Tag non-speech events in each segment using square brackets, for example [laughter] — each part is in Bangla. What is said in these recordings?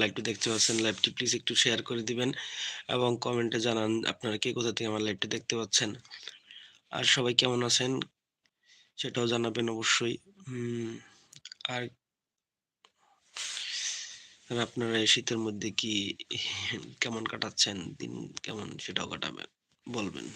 লাইভটি দেখতে পাচ্ছেন লাইভটি প্লিজ একটু শেয়ার করে দিবেন এবং কমেন্টে জানান আপনারা কে কোথা থেকে আমার লাইভটি দেখতে পাচ্ছেন। আর সবাই কেমন আছেন? সেটাও জানাবেন অবশ্যই। আর আপনারা এই শীতের মধ্যে কি কেমন কাটাচ্ছেন? দিন কেমন সেটাও কাটাবেন, বলবেন।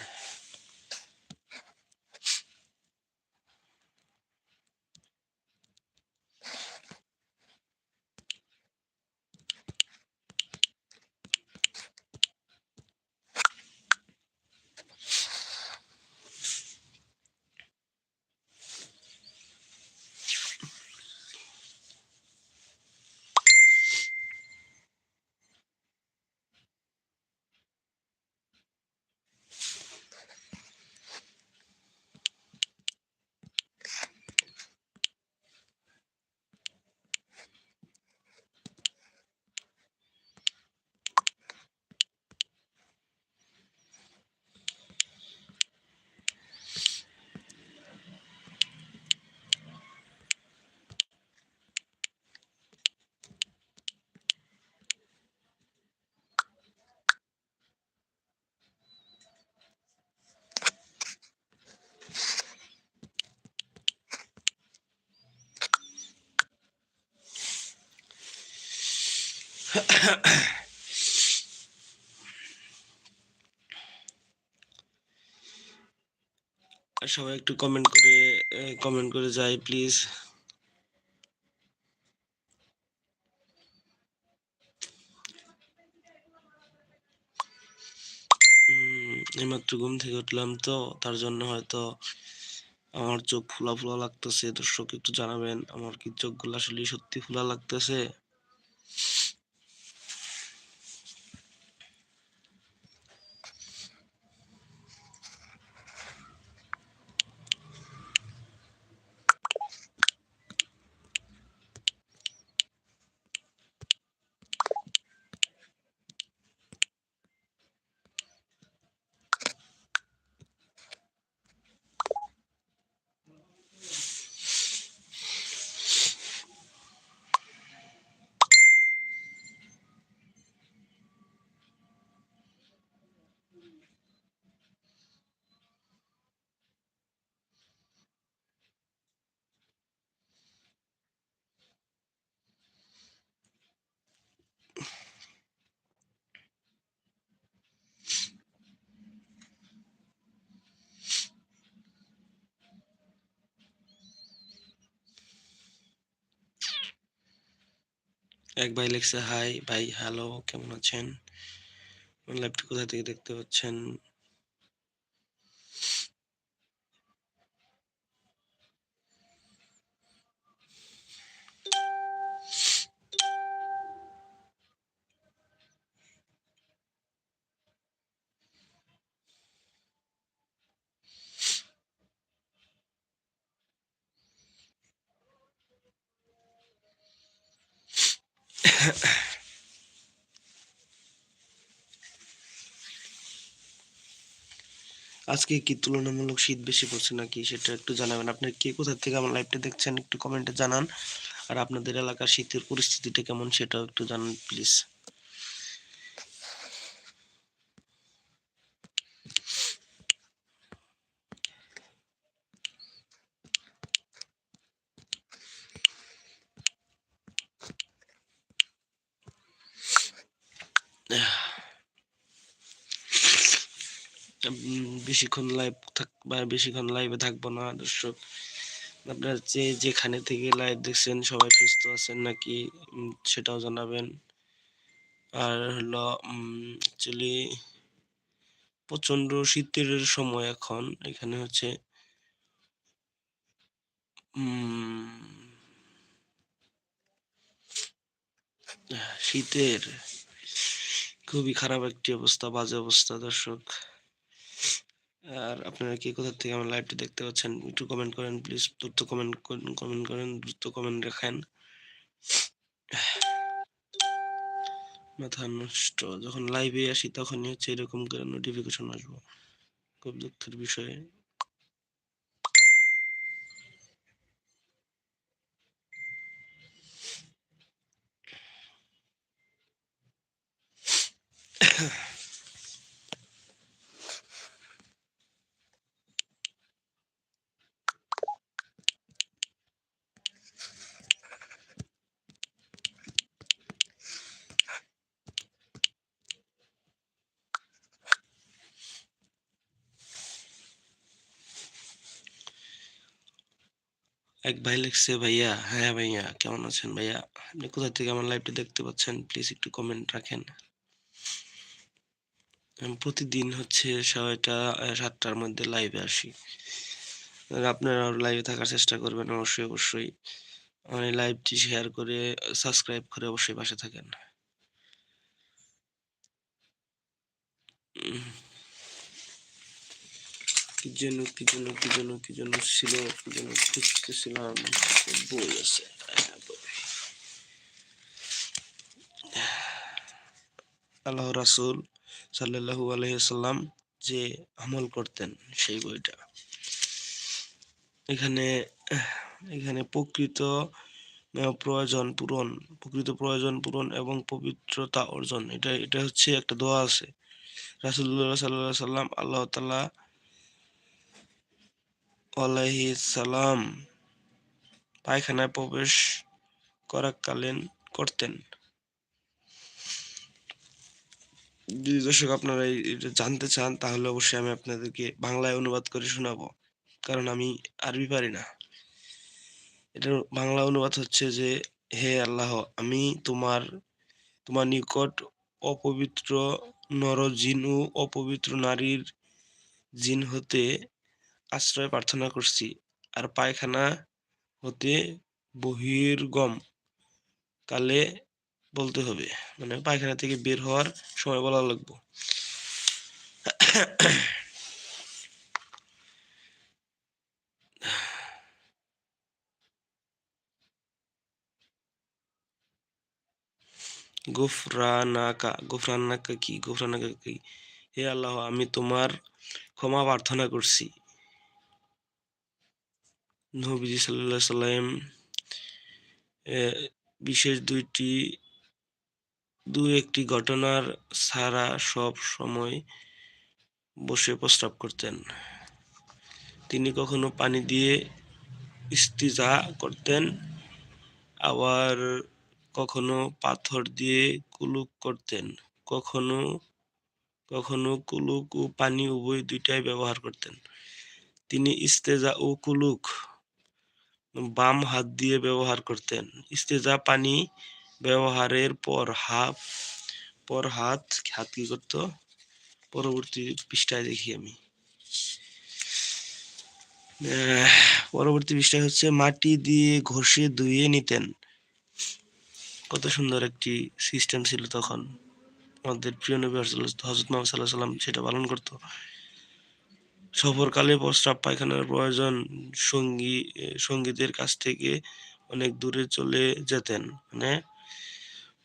[coughs] সবাই একটু কমেন্ট করে কমেন্ট করে যাই প্লিজ এইমাত্র ঘুম থেকে উঠলাম তো, তার জন্য হয়তো আমার চোখ ফুলা ফুলা লাগতেছে। দর্শক একটু জানাবেন, আমার কি চোখগুলো আসলে সত্যি ফুলা লাগতেছে? এক ভাই লিখছে হাই ভাই হ্যালো কেমন আছেন? লাইভটি কোথা থেকে দেখতে পাচ্ছেন? আজকে কি তুলনামূলক শীত বেশি পড়ছে নাকি সেটা একটু জানাবেন? আপনার কে কোথা থেকে আমার লাইভটা দেখছেন একটু কমেন্টে জানান। আর আপনাদের এলাকার শীতের পরিস্থিতিটা কেমন সেটাও একটু জানান প্লিজ বেশিক্ষণ লাইভ থাক বা বেশিক্ষণ লাইভে থাকব না, দর্শক। আপনার যে যেখানে থেকে লাইভ দেখছেন, সবাই সুস্থ আছেন নাকি সেটাও জানাবেন। আর হলো অ্যাকচুয়ালি প্রচণ্ড শীতের সময় এখন, এখানে হচ্ছে শীতের খুবই খারাপ একটি অবস্থা, বাজে অবস্থা, দর্শক। আর আপনারা কি কোথা থেকে আমার লাইভটি দেখতে পাচ্ছেন, একটু কমেন্ট করেন প্লিজ দ্রুত কমেন্ট কমেন্ট করেন, দ্রুত কমেন্ট রাখেন। মাথা নষ্ট। যখন লাইভে আসি, তখনই হচ্ছে এরকম করে নোটিফিকেশন আসব। খুব দুঃখের বিষয়ে। এক ভাই লিখছে, ভাইয়া হ্যাঁ ভাইয়া, কেমন আছেন ভাইয়া? আপনি কোথা থেকে আমার লাইভটি দেখতে পাচ্ছেন? প্লিজ একটু কমেন্ট রাখেন। প্রতিদিন হচ্ছে ছয়টা সাতটার মধ্যে লাইভে আসি। আপনারা লাইভে থাকার চেষ্টা করবেন অবশ্যই অবশ্যই। আমার লাইভটি শেয়ার করে সাবস্ক্রাইব করে অবশ্যই পাশে থাকেন। কি যেন কি যেন কি যেন কি যেন ছিল, কি যেন খুঁজতেছিলাম বই আছে। আল্লাহ রাসূল সাল্লাল্লাহু আলাইহি সাল্লাম যে আমল করতেন সেই বইটা। এখানে এখানে প্রকৃত প্রয়োজন পূরণ, প্রকৃত প্রয়োজন পূরণ এবং পবিত্রতা অর্জন, এটা এটা হচ্ছে একটা দোয়া আছে। রাসুল্লাহ সাল্লাহ সাল্লাম আল্লাহ তাআলা আলাইহি সালাম পায়খানায় প্রবেশ করাকালীন করতেন। যদি দর্শক আপনারা এটা জানতে চান, তাহলে অবশ্যই আমি আপনাদেরকে বাংলায় অনুবাদ করে শোনাবো। কারণ আমি আরবি পারি না। এটার বাংলা অনুবাদ হচ্ছে যে, হে আল্লাহ, আমি তোমার তোমার নিকট অপবিত্র নরজিন ও অপবিত্র নারীর জিন হতে আশ্রয় প্রার্থনা করছি। আর পায়খানা হতে বহির্গম কালে বলতে হবে। মানে পায়খানা থেকে বের হওয়ার সময় বলা লাগবে। গুফরানাকা গুফরানাকা কি? গুফরানাকা কি? হে আল্লাহ, আমি তোমার ক্ষমা প্রার্থনা করছি। নবীজি সাল্লাল্লাহু সাল্লাম বিশেষ দুইটি দু একটি ঘটনার ছাড়া সব সময় বসে প্রস্রাব করতেন। তিনি কখনো পানি দিয়ে ইস্তিজা করতেন, আবার কখনো পাথর দিয়ে কুলুক করতেন, কখনো কখনো কুলুক ও পানি উভয় দুইটাই ব্যবহার করতেন। তিনি ইস্তেজা ও কুলুক বাম হাত দিয়ে ব্যবহার করতেন। ইস্তেজা পানি ব্যবহারের পর হাত পর হাত হাত কি করতো? পরবর্তী পৃষ্ঠায় দেখি আমি। পরবর্তী পৃষ্ঠায় হচ্ছে মাটি দিয়ে ঘষে ধুয়ে নিতেন। কত সুন্দর একটি সিস্টেম ছিল তখন। আমাদের প্রিয় নবী হজরত মোহাম্মদ সাল্লাহ সাল্লাম সেটা পালন করতো। সফরকালে প্রস্রাব পায়খানার প্রয়োজন সঙ্গী সঙ্গীদের কাছ থেকে অনেক দূরে চলে যেতেন মানে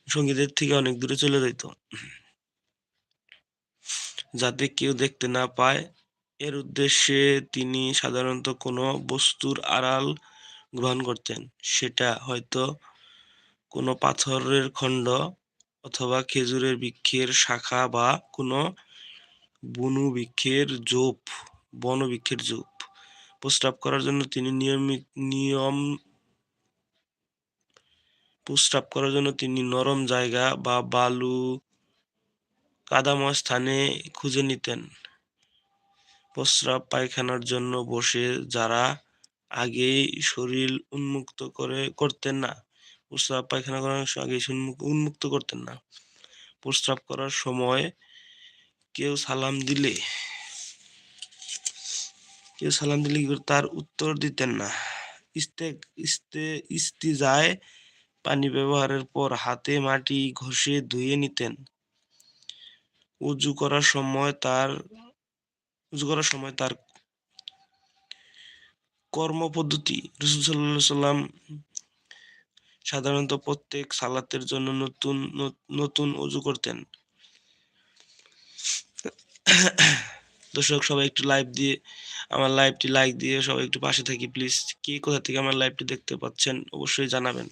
সঙ্গীদের থেকে অনেক দূরে চলে যেত যাতে কেউ দেখতে না পায়, এর উদ্দেশ্যে তিনি সাধারণত কোনো বস্তুর আড়াল গ্রহণ করতেন। সেটা হয়তো কোনো পাথরের খণ্ড অথবা খেজুরের বৃক্ষের শাখা বা কোনো বনু বৃক্ষের জোপ বন বৃক্ষের জোপ প্রস্রাব করার জন্য তিনি নিয়মিত নিয়ম, প্রস্রাব করার জন্য তিনি নরম জায়গা বা বালু, কাদাময় স্থানে খুঁজে নিতেন। প্রস্রাব পায়খানার জন্য বসে যারা আগেই শরীর উন্মুক্ত করে, করতেন না। প্রস্রাব পায়খানা করার আগে উন্মুক্ত করতেন না। প্রস্রাব করার সময় কেউ সালাম দিলে। কেউ সালাম দিলে কি? তার উত্তর দিতেন না। ইস্তে ইস্তে, ইস্তিজায় পানি ব্যবহারের পর হাতে মাটি ঘষে ধুয়ে নিতেন। উজু করার সময় তার, উজু করার সময় তার কর্মপদ্ধতি। রসুল সাল্লাম সাধারণত প্রত্যেক সালাতের জন্য নতুন নতুন উজু করতেন। দর্শক, সবাই একটু লাইভ দিয়ে আমার লাইভটি লাইক দিয়ে সবাই একটু পাশে থাকি প্লিজ কে কোথা থেকে আমার লাইভটি দেখতে পাচ্ছেন অবশ্যই জানাবেন।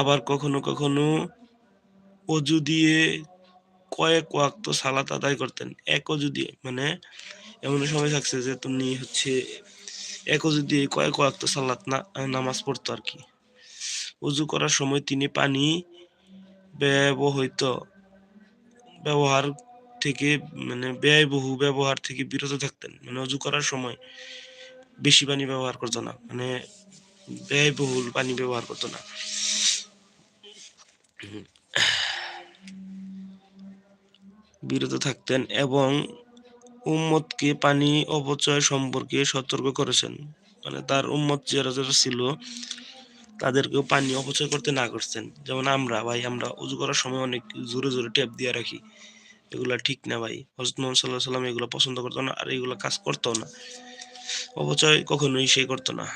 আবার কখনো কখনো অজু দিয়ে কয়েক ওয়াক্ত সালাত আদায় করতেন। এক অজুদি মানে এমন সময় থাকছে যে তুমি হচ্ছে এক অজুদি কয়েক ওয়াক্ত সালাত না, নামাজ পড়তো আর কি। অজু করার সময় তিনি পানি ব্যবহৃত, ব্যবহার থেকে মানে ব্যয়বহু ব্যবহার থেকে বিরত থাকতেন। মানে অজু করার সময় বেশি পানি ব্যবহার করতো না। মানে ব্যয়বহুল পানি ব্যবহার করতো না। বিরত থাকতেন এবং উম্মতকে পানি অপচয় সম্পর্কে সতর্ক করেছেন। মানে তার উম্মত যারা যারা ছিল, তাদেরকেও পানি অপচয় করতে না করছেন। যেমন আমরা, ভাই, আমরা উজু করার সময় অনেক জোরে জোরে ট্যাপ দিয়ে রাখি। এগুলা ঠিক না ভাই। হজরত মোহাম্মদ সাল্লাহ সাল্লাম এগুলো পছন্দ করতো না আর এগুলো কাজ করতো না। অপচয় কখনোই সে করতো না।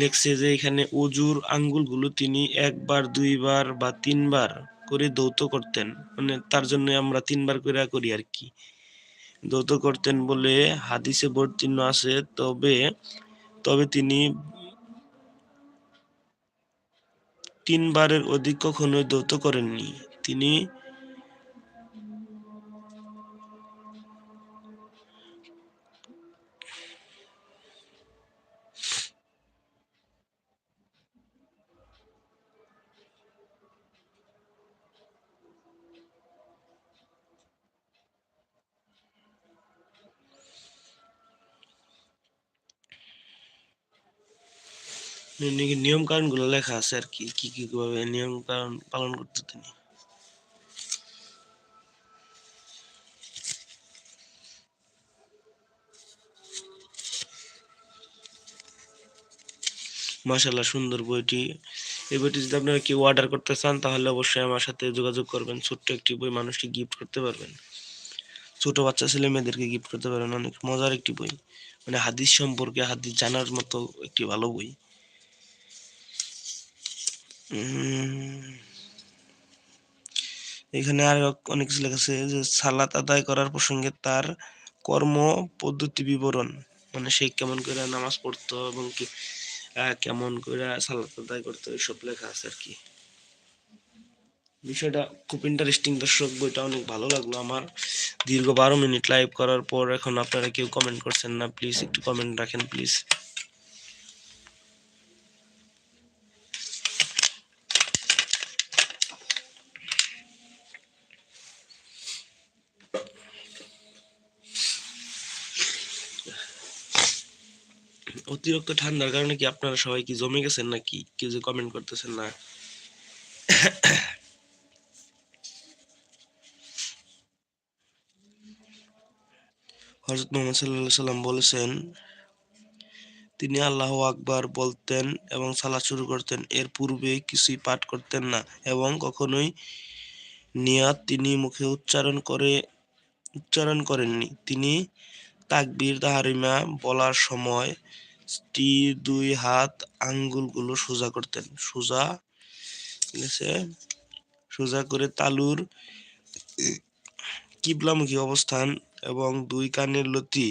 লেখছে যে এখানে অজুর আঙ্গুলগুলো তিনি একবার, দুইবার বা তিনবার করে দৌত করতেন। মানে তার জন্য আমরা তিনবার করে করি আর কি। দৌত করতেন বলে হাদিসে বর্তীর্ণ আছে, তবে তবে তিনি তিনবারের অধিক কখনোই দৌত করেননি। তিনি নিয়ম কানুনগুলো লেখা আছে আর কি কি কি ভাবে নিয়ম কানুন পালন করতে তিনি? মাশাল্লাহ সুন্দর বইটি। এই বইটি যদি আপনারা কেউ অর্ডার করতে চান, তাহলে অবশ্যই আমার সাথে যোগাযোগ করবেন। ছোট্ট একটি বই মানুষকে গিফট করতে পারবেন। ছোট বাচ্চা ছেলে মেয়েদেরকে গিফট করতে পারবেন। অনেক মজার একটি বই। মানে হাদিস সম্পর্কে, হাদিস জানার মতো একটি ভালো বই। এখানে আর অনেক কিছু লেখা আছে যে সালাত আদায় করার প্রসঙ্গে তার কর্ম পদ্ধতি বিবরণ মানে সে কেমন করে নামাজ পড়তো এবং কি কেমন করে সালাত আদায় করতো এইসব লেখা আছে আর কি। বিষয়টা খুব ইন্টারেস্টিং দর্শক, বইটা অনেক ভালো লাগল আমার। দীর্ঘ বারো মিনিট লাইভ করার পর এখন আপনারা কেউ কমেন্ট করছেন না প্লিজ একটু কমেন্ট রাখেন প্লিজ অতিরিক্ত ঠান্ডার কারণে কি আপনারা সবাই কি জমে গেছেন নাকি? কেউ যে কমেন্ট করতেছেন না। হজরত মোহাম্মদ সাল্লাহ সাল্লাম বলেছেন, তিনি আল্লাহ আকবার বলতেন এবং সালাদ শুরু করতেন। এর পূর্বে কিছুই পাঠ করতেন না এবং কখনোই নিয়াত তিনি মুখে উচ্চারণ করে, উচ্চারণ করেননি। তিনি তাকবীর তাহারিমা বলার সময় স্ত্রীর দুই হাত আঙ্গুলগুলো সোজা করতেন। সোজা, ঠিক আছে? সোজা করে তালুর কিবলামুখী অবস্থান এবং দুই কানের লতি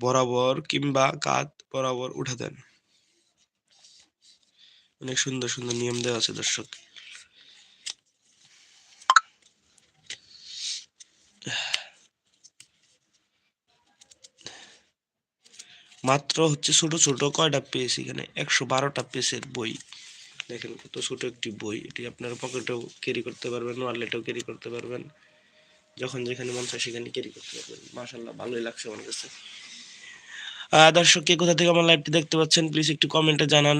বরাবর কিংবা কাত বরাবর উঠে দেন অনেক সুন্দর সুন্দর নিয়ম দেওয়া আছে দর্শক। মাত্র হচ্ছে ছোট ছোট কয়টা পেজ এখানে একশো বারোটা পেজের বই। দেখেন কত ছোট একটি বই। এটি আপনার পকেটেও ক্যারি করতে পারবেন ওয়ালেটেও ক্যারি করতে পারবেন। যখন যেখানে মন চায় সেখানে ক্যারি করতে পারবেন। মাশাল্লাহ ভালোই লাগছে আমার কাছে। দর্শক, কে কোথা থেকে আমার লাইভটি দেখতে পাচ্ছেন প্লিজ একটু কমেন্টে জানান।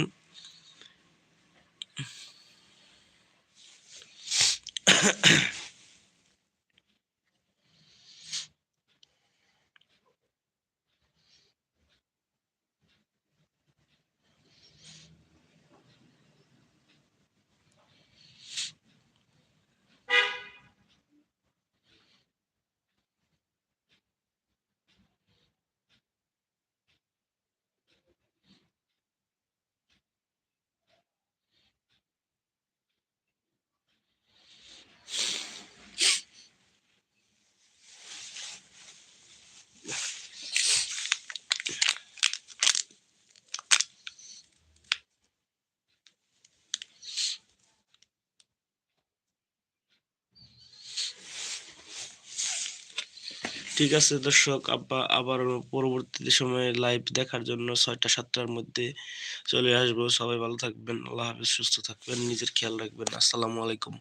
ঠিক আছে দর্শক, আব্বা আবার পরবর্তী সময়ে লাইভ দেখার জন্য ছয়টা সাতটার মধ্যে চলে আসব। সবাই ভালো থাকবেন, আল্লাহ হাফিজ, সুস্থ থাকবেন, নিজের খেয়াল রাখবেন। আসসালামু আলাইকুম।